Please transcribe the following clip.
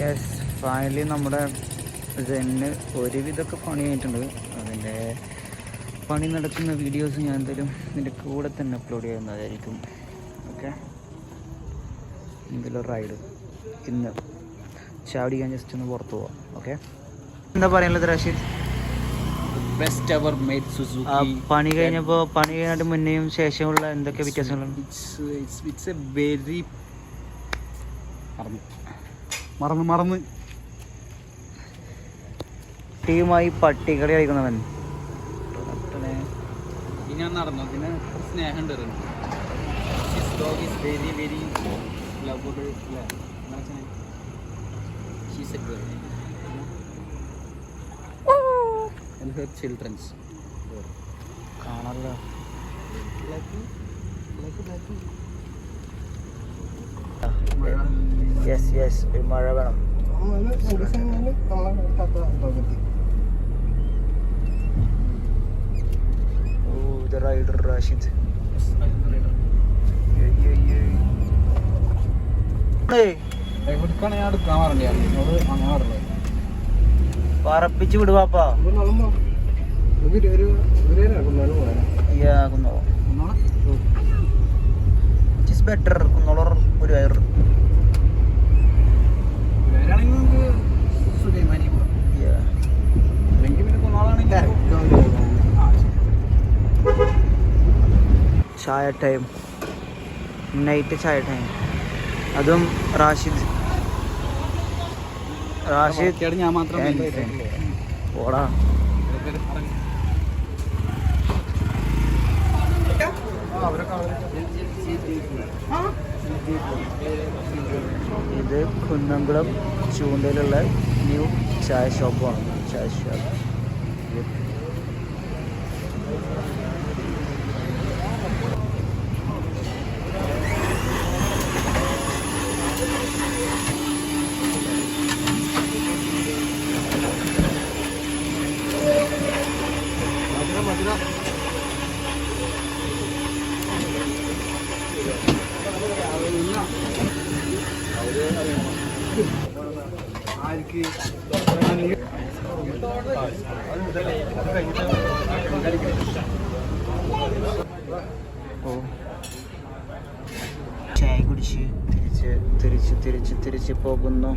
Yes finally നമ്മുടെ സെന്ന് ഒരുവിധമൊക്കെ പണി കഴിഞ്ഞിട്ടുണ്ട്. അതിന്റെ പണി നടക്കുന്ന വീഡിയോസ് ഞാൻ എന്തായാലും ഇതിന്റെ കൂടെ തന്നെ അപ്ലോഡ് ചെയ്യുന്നതായിരിക്കും. ഓക്കെ എന്തെങ്കിലും റൈഡ് ഇന്ന് ചാവടിക്കാൻ ഞാൻ ജസ്റ്റ് ഒന്ന് പുറത്ത് പോവാം. ഓക്കെ എന്താ പറയാനുള്ളത് Rasheed? Best ever made Suzuki പണി കഴിഞ്ഞപ്പോൾ പണി കഴിഞ്ഞാൽ മുന്നേയും ശേഷമുള്ള എന്തൊക്കെ വ്യത്യാസങ്ങളുണ്ട് ഇറ്റ്സ് ഇറ്റ്സ് എ വെരി മറന്നു മറന്നു മറന്ന്. ടീമായി പട്ടികളി കളിക്കുന്നവൻ. ഞാൻ നടന്നു? പിന്നെ സ്നേഹം ഉണ്ട് dog is very very lovable she's a girl and her children's കാണാമല്ലോ യെസ് യെസ് മഴ വേണം ഓ ഇത് റൈഡർ റാഷിദ് പറപ്പിച്ച് വിടുവാപ്പാ കുന്നോളം ബെറ്റർ കുന്നോളർ ഒരു വയർ ചായ ടൈം നൈറ്റ് ചായ ടൈം അതും റാഷിദ്. റാഷിദ് ഞാൻ മാത്രം ഓടാ ഇത് കുന്നംകുളം ചൂണ്ടയിലുള്ള ന്യൂ ചായ ഷോപ്പാണ് ചായ ഷോപ്പ് ഓ ചായ കുടിച്ച് തിരിച്ച് തിരിച്ച് തിരിച്ച് തിരിച്ച് പോകുന്നു.